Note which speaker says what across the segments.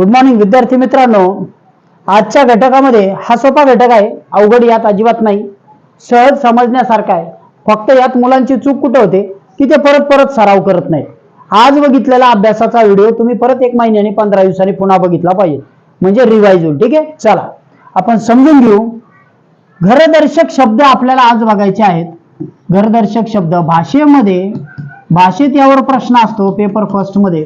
Speaker 1: Good morning विद्यार्थी मित्रांनो. आजच्या घटकामध्ये हा सोपा घटक आहे. अवघड यात अजिबात नाही. सहज समजण्यासारखा आहे. फक्त यात मुलांची चूक कुठे होते की ते परत परत सराव करत नाही आज बघितलेला अभ्यासाचा व्हिडिओ तुम्ही परत एक महिन्याने पंधरा दिवसांनी पुन्हा बघितला पाहिजे. म्हणजे रिवाईज होईल. ठीक आहे? चला. आपण समजून घेऊ. घरदर्शक शब्द आपल्याला आज बघायचे आहेत. घरदर्शक शब्द भाषेमध्ये भाषेत यावर प्रश्न असतो पेपर फर्स्टमध्ये.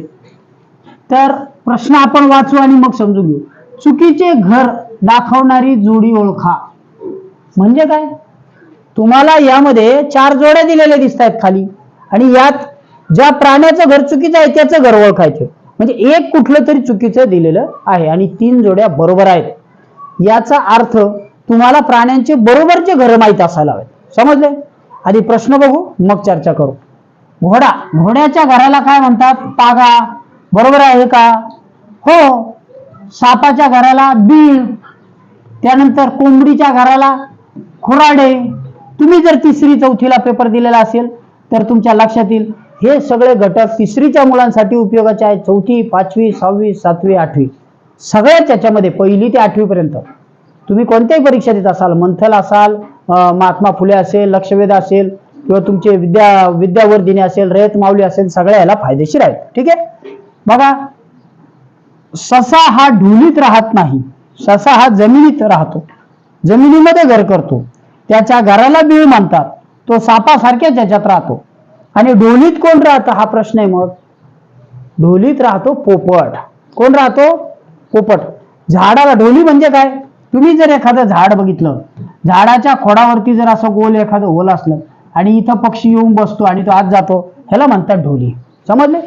Speaker 1: तर प्रश्न आपण वाचू आणि मग समजून घेऊ. चुकीचे घर दाखवणारी जोडी ओळखा. म्हणजे काय? तुम्हाला यामध्ये चार जोड्या दिलेल्या दिसत आहेत खाली. आणि यात ज्या प्राण्याचं घर चुकीचं आहे त्याचं घर ओळखायचं म्हणजे एक कुठलं तरी चुकीचं दिलेलं आहे. आणि तीन जोड्या बरोबर आहेत. याचा अर्थ तुम्हाला प्राण्यांचे बरोबरचे घर माहीत असायला हवेत. समजले आधी प्रश्न बघू मग चर्चा करू. घोडा. घोड्याच्या घराला काय म्हणतात? तागा बरोबर आहे का? हो. सापाच्या घराला बीळ त्यानंतर कोंबडीच्या घराला खुराडे. तुम्ही जर तिसरी चौथीला पेपर दिलेला असेल तर तुमच्या लक्षात येईल हे सगळे घटक तिसरीच्या मुलांसाठी उपयोगाचे आहेत. चौथी पाचवी सहावी सातवी आठवी. सगळ्याच त्याच्यामध्ये पहिली ते आठवीपर्यंत तुम्ही कोणत्याही परीक्षा देत असाल मंथल असाल महात्मा फुले असेल लक्षवेध असेल किंवा तुमचे विद्या विद्यावर्धिनी असेल रयत माऊली असेल सगळ्या याला फायदेशीर आहेत. ठीक आहे? बघा ससा हा ढोलीत राहत नाही. ससा हा जमिनीत राहतो. जमिनीमध्ये घर करतो. त्याच्या घराला बीळ मानतात. तो सापासारख्या त्याच्यात राहतो. आणि ढोलीत कोण राहतं? हा प्रश्न आहे मग. ढोलीत राहतो पोपट. कोण राहतो? पोपट. झाडाला ढोली म्हणजे काय? तुम्ही जर एखादं झाड बघितलं झाडाच्या खोडावरती जर असं गोल एखादं होल असलं आणि इथं पक्षी येऊन बसतो आणि तो आत जातो ह्याला म्हणतात ढोली. समजले?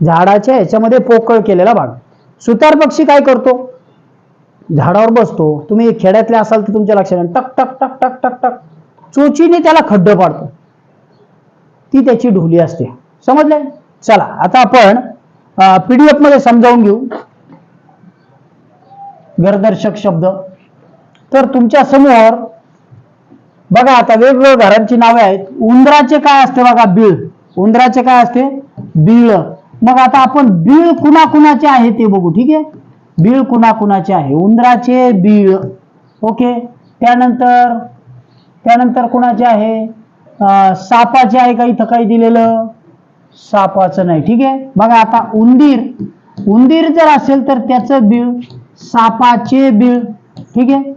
Speaker 1: झाडाच्या ह्याच्यामध्ये पोकळ केलेला भाग. सुतार पक्षी काय करतो? झाडावर बसतो. तुम्ही खेड्यातले असाल तर तुमच्या लक्षात टक टक टक टक टक टक. चोचीने त्याला खड्ड पाडतो. ती त्याची ढोली असते. समजले चला आता आपण पीडीएफमध्ये समजावून घेऊ. घरदर्शक शब्द. तर तुमच्यासमोर बघा आता वेगवेगळ्या घरांची नावे आहेत. उंदराचे काय असते बघा? बीळ. उंदराचे काय असते? बीळ. मग आता आपण बीळ कुणा कुणाचे आहे ते बघू ठीक आहे? बीळ कुणा कुणाचे आहे? उंदराचे बीळ. ओके? त्यानंतर त्यानंतर कुणाचे आहे? सापाचे आहे का इथं काही दिलेलं? सापाचं नाही ठीक आहे? बघा आता उंदीर. उंदीर जर असेल तर त्याचं बीळ सापाचे बीळ ठीक आहे?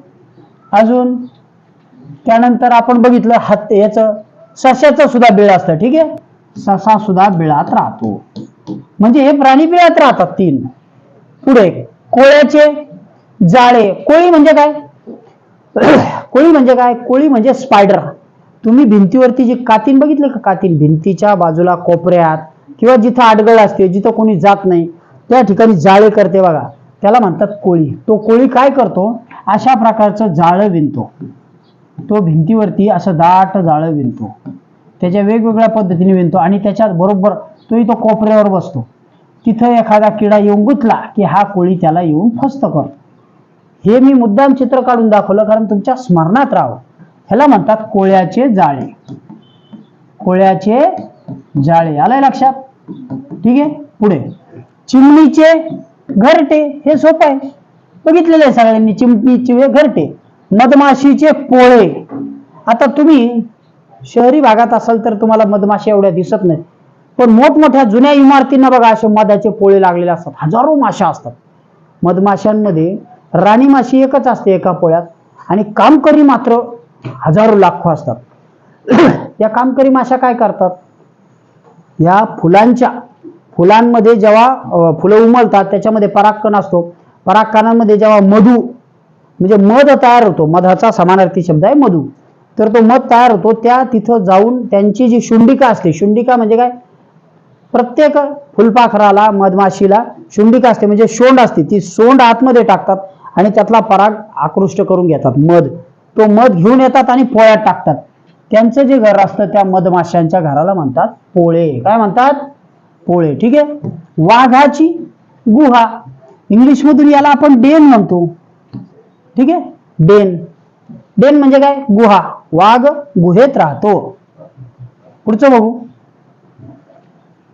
Speaker 1: अजून? त्यानंतर आपण बघितलं हत्त याचं सुद्धा बिळ असतं ठीक आहे? ससा सुद्धा बिळात राहतो. म्हणजे हे प्राणी पिळत राहतात तीन. पुढे कोळ्याचे जाळे. कोळी म्हणजे काय? कोळी म्हणजे काय? कोळी म्हणजे स्पायडर तुम्ही भिंतीवरती जी कातीन बघितले का? कातीन भिंतीच्या बाजूला कोपऱ्यात किंवा जिथं आडगळ असते जिथं कोणी जात नाही त्या ठिकाणी जाळे करते बघा. त्याला म्हणतात कोळी. तो कोळी काय करतो? अशा प्रकारचं जाळं विणतो. तो भिंतीवरती असं दाट जाळं विणतो. त्याच्या वेगवेगळ्या पद्धतीने विणतो आणि त्याच्यात बरोबर तो इथं कोपऱ्यावर बसतो. तिथं एखादा किडा येऊन गुतला की हा कोळी त्याला येऊन फस्त करतो. हे मी मुद्दाम चित्र काढून दाखवलं कारण तुमच्या स्मरणात राहावं. ह्याला म्हणतात कोळ्याचे जाळे. कोळ्याचे जाळे. आलंय लक्षात? ठीक आहे? पुढे. चिमणीचे घरटे. हे सोपं आहे. बघितलेलं आहे सगळ्यांनी. चिमणीचे घरटे. मधमाशीचे पोळे. आता तुम्ही शहरी भागात असाल तर तुम्हाला मधमाशी एवढ्या दिसत नाही पण मोठमोठ्या जुन्या इमारतींना बघा असे मधाचे पोळे लागलेले असतात. हजारो माशा असतात. मधमाशांमध्ये राणी माशी एकच असते एका पोळ्यात. आणि कामकरी मात्र हजारो लाखो असतात. या कामकरी माशा काय करतात? या फुलांच्या फुलांमध्ये जेव्हा फुलं उमलतात त्याच्यामध्ये परागकण असतो. परागकणांमध्ये जेव्हा मधू म्हणजे मध तयार होतो. मधाचा समानार्थी शब्द आहे मधू. तर तो मध तयार होतो. त्या तिथं जाऊन त्यांची जी शुंडिका असते शुंडिका म्हणजे काय? प्रत्येक फुलपाखराला मधमाशीला शुंडिका असते म्हणजे सोंड असते. ती सोंड आतमध्ये टाकतात आणि त्यातला पराग आकृष्ट करून घेतात. मध. तो मध घेऊन येतात आणि पोळ्यात टाकतात. त्यांचं जे घर असतं त्या मधमाशांच्या घराला म्हणतात पोळे. काय म्हणतात? पोळे. ठीक आहे? वाघाची गुहा. इंग्लिश मधून याला आपण डेन म्हणतो. ठीक आहे? डेन. डेन म्हणजे काय? गुहा. वाघ गुहेत राहतो. पुढचं बघू.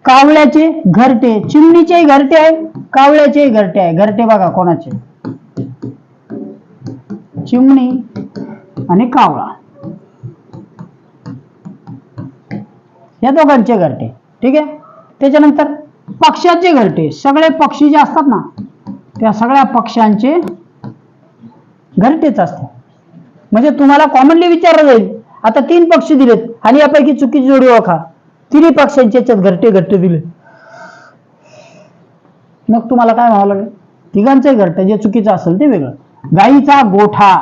Speaker 1: कावळ्याचे घरटे चिमणीचे घरटे आहे कावळ्याचे घरटे आहे. घरटे बघा कोणाचे. चिमणी आणि कावळा. या दोघांचे घरटे. ठीक आहे? त्याच्यानंतर पक्ष्याचे घरटे. सगळे पक्षी जे असतात ना त्या सगळ्या पक्ष्यांचे घरटेच असतात. म्हणजे तुम्हाला कॉमनली विचारलं जाईल. आता तीन पक्षी दिलेत आणि यापैकी चुकीची जोडी ओळखा. तिन्ही पक्ष्यांचे याच्यात घरटे घरटे दिले. मग तुम्हाला काय म्हणावं लागेल? तिघांचे घरटं जे चुकीचं असेल ते वेगळं. गाईचा गोठा.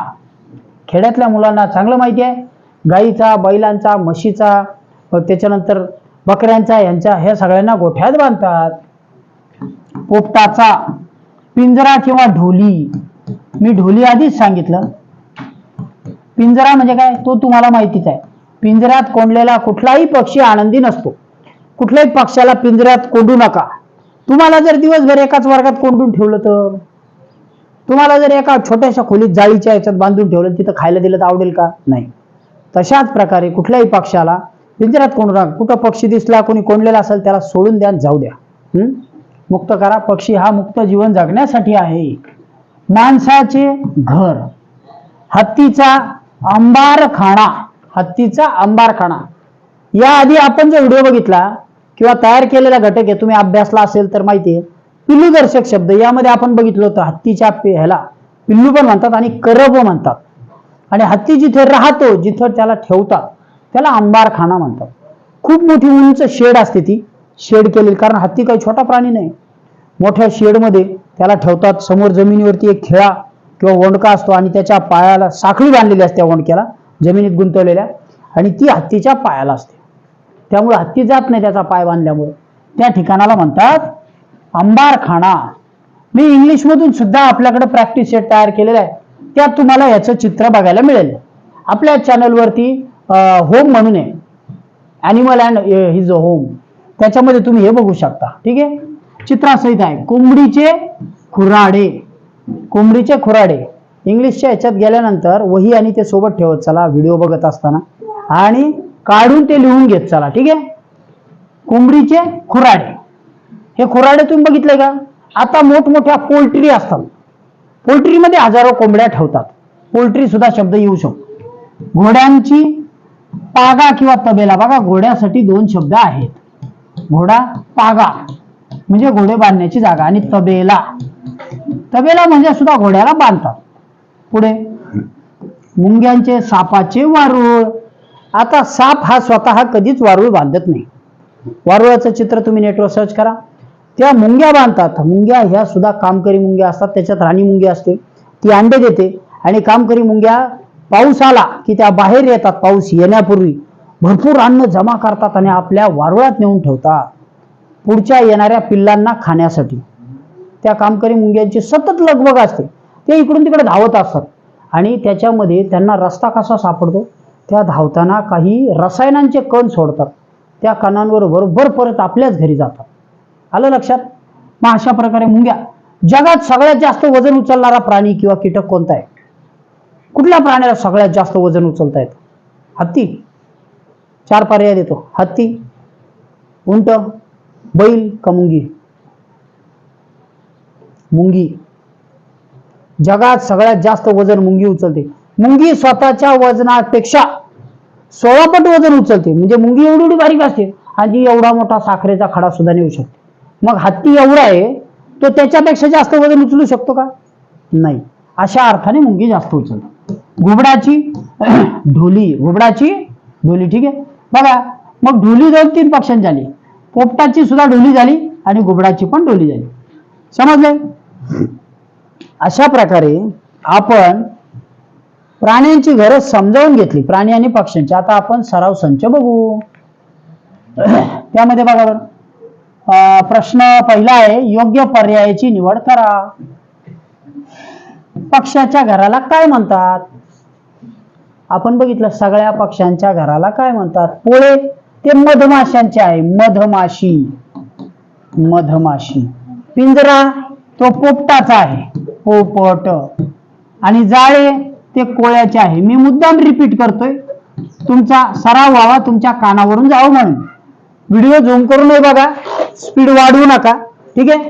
Speaker 1: खेड्यातल्या मुलांना चांगलं माहिती आहे. गाईचा बैलांचा म्हशीचा त्याच्यानंतर बकऱ्यांचा यांच्या ह्या सगळ्यांना गोठ्यात बांधतात. पोपटाचा. पिंजरा किंवा ढोली. मी ढोली आधीच सांगितलं. पिंजरा म्हणजे काय? तो तुम्हाला माहितीच आहे. पिंजऱ्यात कोंडलेला कुठलाही पक्षी आनंदी नसतो. कुठल्याही पक्षाला पिंजऱ्यात कोंडू नका. तुम्हाला जर दिवसभर एकाच वर्गात कोंडून ठेवलं तर? तुम्हाला जर एका छोट्याशा खोलीत जाळीच्या याच्यात बांधून ठेवलं तिथं खायला दिलं तर आवडेल का? नाही. तशाच प्रकारे कुठल्याही पक्षाला पिंजऱ्यात कोंडू नका. कुठं पक्षी दिसला कोणी कोंडलेला असेल त्याला सोडून द्या जाऊ द्या. मुक्त करा. पक्षी हा मुक्त जीवन जगण्यासाठी आहे. माणसाचे घर हत्तीचा अंबारखाना. हत्तीचा अंबारखाना. याआधी आपण जो व्हिडिओ बघितला किंवा तयार केलेला घटक आहे तुम्ही अभ्यासला असेल तर माहिती आहे. पिल्लू दर्शक शब्द यामध्ये आपण बघितलं होतं हत्तीच्या ह्याला पिल्लू पण म्हणतात आणि करब म्हणतात. आणि हत्ती जिथे राहतो जिथं त्याला ठेवतात त्याला अंबारखाना म्हणतात. खूप मोठी उंच शेड असते ती. शेड केलेली कारण हत्ती काही छोटा प्राणी नाही. मोठ्या शेडमध्ये त्याला ठेवतात. समोर जमिनीवरती एक खिळा किंवा वोंडका असतो आणि त्याच्या पायाला साखळी बांधलेली असते वोंडक्याला. जमिनीत गुंतवलेल्या आणि ती हत्तीच्या पायाला असते. त्यामुळे हत्ती जात नाही त्याचा पाय बांधल्यामुळे. त्या ठिकाणाला म्हणतात अंबारखाना. मी इंग्लिशमधून सुद्धा आपल्याकडे प्रॅक्टिस सेट तयार केलेला आहे. त्यात तुम्हाला याचं चित्र बघायला मिळेल. आपल्या चॅनलवरती होम म्हणून आहे. ॲनिमल अँड हिज होम त्याच्यामध्ये तुम्ही हे बघू शकता. ठीक आहे? चित्रासहित आहे. कोंबडीचे खुराडे. कोंबडीचे खुराडे. इंग्लिशच्या ह्याच्यात गेल्यानंतर वही आणि ते सोबत ठेवत चला व्हिडिओ बघत असताना. आणि काढून ते लिहून घेत चला ठीक आहे? कोंबडीचे खुराडे. हे खुराडे तुम्ही बघितले का? आता मोठमोठ्या पोल्ट्री असतात. पोल्ट्रीमध्ये हजारो कोंबड्या ठेवतात. पोल्ट्री सुद्धा शब्द येऊ शकतो. घोड्यांची पागा किंवा तबेला. बघा घोड्यासाठी दोन शब्द आहेत. घोडा पागा. म्हणजे घोडे बांधण्याची जागा आणि तबेला. तबेला म्हणजे सुद्धा घोड्याला बांधतात. पुढे. मुंग्यांचे सापाचे वारुळ. आता साप हा स्वतः कधीच वारुळ बांधत नाही. वारुळाचं चित्र तुम्ही नेटवर सर्च करा. त्या मुंग्या बांधतात. मुंग्या ह्या सुद्धा कामकरी मुंग्या असतात. त्याच्यात राणी मुंगी असते ती अंडे देते आणि कामकरी मुंग्या पाऊस आला की त्या बाहेर येतात. पाऊस येण्यापूर्वी भरपूर अन्न जमा करतात आणि आपल्या वारुळात नेऊन ठेवतात. पुढच्या येणाऱ्या पिल्लांना खाण्यासाठी. त्या कामकरी मुंग्यांची सतत लगबग असते. ते इकडून तिकडे धावत असतात. आणि त्याच्यामध्ये त्यांना रस्ता कसा सापडतो? त्या धावताना काही रसायनांचे कण सोडतात. त्या कणांवर बरोबर परत आपल्याच घरी जातात. आलं लक्षात? मग अशा प्रकारे मुंग्या. जगात सगळ्यात जास्त वजन उचलणारा प्राणी किंवा कीटक कोणता आहे? कुठल्या प्राण्याला सगळ्यात जास्त वजन उचलता येतं? हत्ती. चार पर्याय देतो. हत्ती उंट बैल का मुंगी? मुंगी. जगात सगळ्यात जास्त वजन मुंगी उचलते. मुंगी स्वतःच्या वजनापेक्षा सोळा पट वजन उचलते. म्हणजे मुंगी एवढी एवढी बारीक असते आणि एवढा मोठा साखरेचा खडा सुद्धा नेऊ शकते. मग हत्ती एवढा आहे तो त्याच्यापेक्षा जास्त वजन उचलू शकतो का? नाही. अशा अर्थाने मुंगी जास्त उचलते. घुबडाची ढोली घुबडाची ढोली ठीक आहे? बघा मग ढोली दोन तीन पक्षांची झाली. पोपटाची सुद्धा ढोली झाली आणि घुबडाची पण ढोली झाली. समजले अशा प्रकारे आपण प्राण्यांची घरं समजावून घेतली. प्राणी आणि पक्ष्यांची. आता आपण सराव संच बघू. त्यामध्ये बघा बरं. प्रश्न पहिला आहे योग्य पर्यायाची निवड करा. पक्ष्याच्या घराला काय म्हणतात? आपण बघितलं सगळ्या पक्ष्यांच्या घराला काय म्हणतात? पोळे. ते मधमाशांचे आहे. मधमाशी. मधमाशी. पिंजरा तो पोपटाचा आहे. पोपट. आणि जाळे ते कोळ्याचे आहे. मी मुद्दाम रिपीट करतोय. तुमचा सराव व्हावा तुमच्या कानावरून जावं म्हणून. व्हिडिओ झूम करू नये बघा. स्पीड वाढवू नका. ठीक आहे?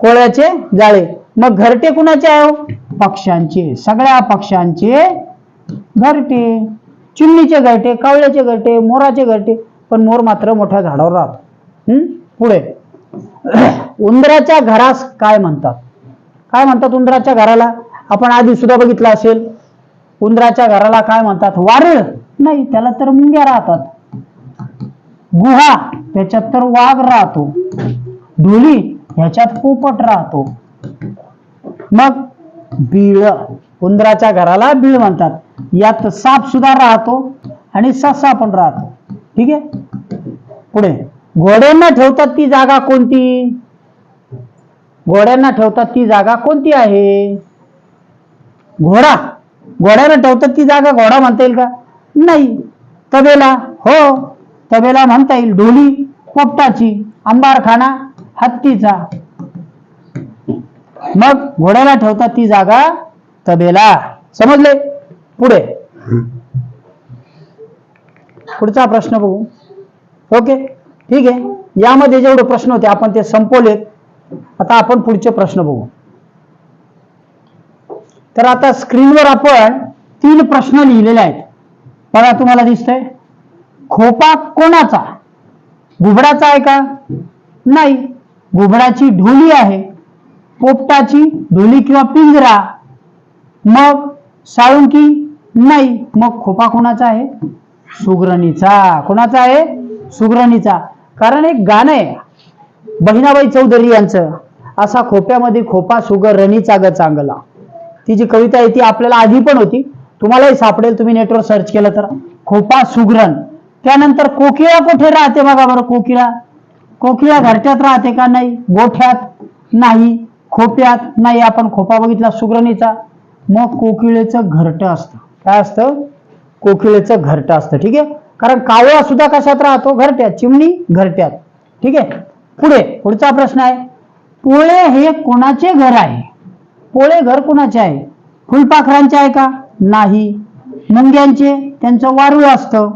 Speaker 1: कोळ्याचे जाळे. मग घरटे कुणाचे आहे? पक्ष्यांचे. सगळ्या पक्ष्यांचे घरटे. चिमणीचे घरटे कावळ्याचे घरटे मोराचे घरटे. पण मोर मात्र मोठ्या झाडावर राहतो हम्म? पुढे. उंदराच्या घरास काय म्हणतात? काय म्हणतात उंदराच्या घराला? आपण आधी सुद्धा बघितलं असेल. उंदराच्या घराला काय म्हणतात? वारळ. नाही त्याला तर मुंग्या राहतात. गुहा त्याच्यात तर वाघ राहतो. ढोली ह्याच्यात पोपट राहतो. मग बिळ. उंदराच्या घराला बिळ म्हणतात. यात साप सुद्धा राहतो आणि ससा पण राहतो. ठीक आहे? पुढे. घोड्यांना ठेवतात ती जागा कोणती? घोड्यांना ठेवतात ती जागा कोणती आहे? घोडा. घोड्यांना ठेवतात ती जागा घोडा म्हणता येईल का? नाही. तबेला. हो. तबेला म्हणता येईल. ढोली पोपटाची अंबारखाना हत्तीचा. मग घोड्याला ठेवतात ती जागा तबेला. समजले? पुढे. पुढचा प्रश्न बघू. ओके? ठीक आहे. यामध्ये जेवढे प्रश्न होते आपण ते संपवलेत. आता आपण पुढचे प्रश्न बघू. तर आता स्क्रीनवर आपण तीन प्रश्न लिहिलेले आहेत. बघा तुम्हाला दिसतंय. खोपा कोणाचा? घुबडाचा आहे का? नाही. घुबडाची ढोली आहे. पोपटाची ढोली किंवा पिंजरा. मग साळुंकी? नाही. मग खोपा कोणाचा आहे? सुग्रणीचा. कोणाचा आहे? सुग्रणीचा. कारण एक गाणं आहे. बहिणाबाई चौधरी यांचं. असा खोप्यामध्ये खोपा सुगर रणीचा ग चांगला. ती जी कविता आहे ती आपल्याला आधी पण होती. तुम्हालाही सापडेल तुम्ही नेटवर सर्च केलं तर. खोपा सुगरण. त्यानंतर कोकिळा कुठे राहते बघा बरं कोकिळा? कोकिळा घरट्यात राहते का नाही? गोठ्यात नाही खोप्यात नाही. आपण खोपा बघितला सुगरणीचा. मग कोकिळेचं घरटं असतं. काय असतं? कोकिळेचं घरटं असतं. ठीक आहे? कारण कावळा सुद्धा कशात राहतो? घरट्यात. चिमणी घरट्यात. ठीक आहे? पुढे. पुढचा प्रश्न आहे. पोळे हे कोणाचे घर आहे? पोळे घर कोणाचे आहे? फुलपाखरांचे आहे का? नाही. मुंग्यांचे त्यांचं वारूळ असतं.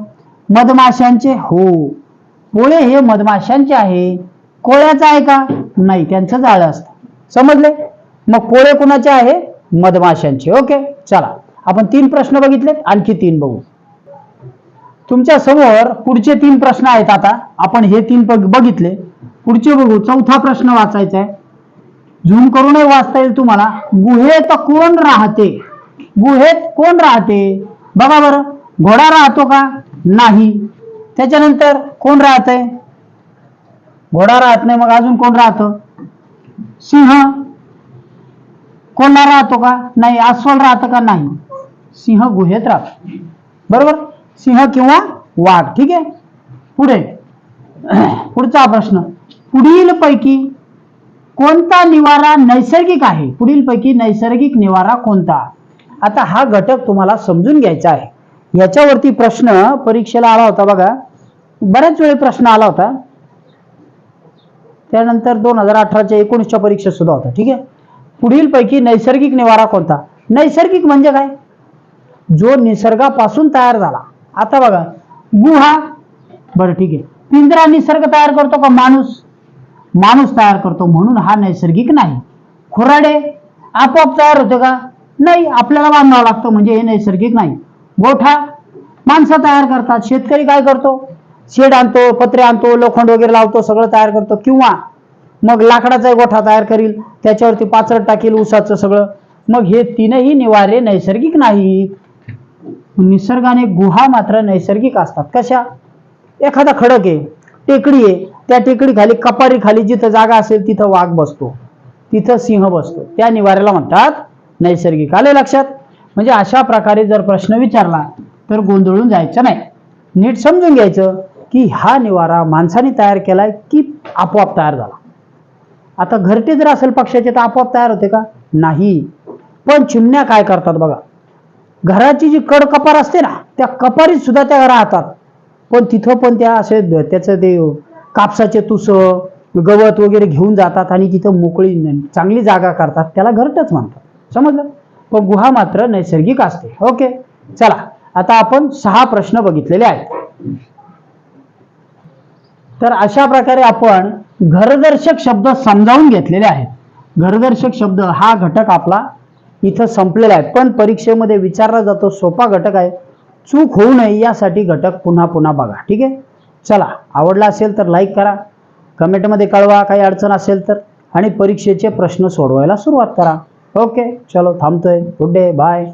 Speaker 1: मधमाशांचे हो. पोळे हे मधमाशांचे आहे. कोळ्याचं आहे का? नाही त्यांचं जाळं असतं. समजले? मग पोळे कुणाचे आहे? मधमाशांचे ओके चला. आपण तीन प्रश्न बघितले आणखी तीन बघू. तुमच्यासमोर पुढचे तीन प्रश्न आहेत आता. आपण हे तीन बघितले. पुढचे बघू. चौथा प्रश्न वाचायचा आहे. झूम करूनही वाचता येईल तुम्हाला. गुहेत कोण राहते? गुहेत कोण राहते? बघा बरं घोडा राहतो का? नाही. त्याच्यानंतर कोण राहतंय? घोडा राहत नाही मग अजून कोण राहतं? सिंह. कोणला राहतो का? नाही. अस्वल राहतं का? नाही. सिंह गुहेत राहतो. बरोबर? सिंह किंवा वाघ. ठीक आहे? पुढे. पुढचा प्रश्न. पुढील पैकी कोणता निवारा नैसर्गिक आहे? पुढील पैकी नैसर्गिक निवारा कोणता? आता हा घटक तुम्हाला समजून घ्यायचा आहे. याच्यावरती प्रश्न परीक्षेला आला होता बघा. बऱ्याच वेळी प्रश्न आला होता. त्यानंतर दोन हजार अठराच्या एकोणीसच्या परीक्षा सुद्धा होता ठीक आहे? पुढील पैकी नैसर्गिक निवारा कोणता? नैसर्गिक म्हणजे काय? जो निसर्गापासून तयार झाला. आता बघा. गुहा. बरं ठीक आहे. पिंजरा निसर्ग तयार करतो का? माणूस. माणूस तयार करतो म्हणून हा नैसर्गिक नाही. खुराडे आपोआप तयार होते का? नाही आपल्याला बांधावं लागतं म्हणजे हे नैसर्गिक नाही. गोठा माणसं तयार करतात. शेतकरी काय करतो? शेड आणतो पत्रे आणतो लोखंड वगैरे लावतो सगळं तयार करतो. किंवा मग लाकडाचा गोठा तयार करील त्याच्यावरती पाचड टाकील उसाचं सगळं. मग हे तीनही निवारे नैसर्गिक नाही निसर्गाने गुहा मात्र नैसर्गिक असतात. कशा? एखादा खडक आहे टेकडी आहे त्या टेकडी खाली कपारी खाली जिथं जागा असेल तिथं वाघ बसतो. तिथं सिंह बसतो. त्या निवाऱ्याला म्हणतात नैसर्गिक आले लक्षात. म्हणजे अशा प्रकारे जर प्रश्न विचारला तर गोंधळून जायचं नाही. नीट समजून घ्यायचं की हा निवारा माणसाने तयार केलाय की आपोआप तयार झाला. आता घरटे जर असेल पक्षाचे तर आपोआप तयार होते का? नाही. पण चिमण्या काय करतात बघा. घराची जी कड कपार असते ना त्या कपारीत सुद्धा त्या राहतात. पण तिथं पण त्या असे त्याचं ते कापसाचे तुस गवत वगैरे घेऊन जातात आणि तिथं मोकळी चांगली जागा करतात. त्याला घरटच म्हणतात. समजलं? पण गुहा मात्र नैसर्गिक असते. ओके? चला. आता आपण सहा प्रश्न बघितलेले आहेत. तर अशा प्रकारे आपण घरदर्शक शब्द समजावून घेतलेले आहेत. घरदर्शक शब्द हा घटक आपला इथं संपलेला आहे. पण परीक्षेमध्ये विचारला जातो सोपा घटक आहे. चूक होऊ नये यासाठी घटक पुन्हा पुन्हा बघा. ठीक आहे? चला आवडला असेल तर लाईक करा. कमेंटमध्ये कळवा काही अडचण असेल तर. आणि परीक्षेचे प्रश्न सोडवायला सुरुवात करा. ओके चलो थांबतोय. Good day bye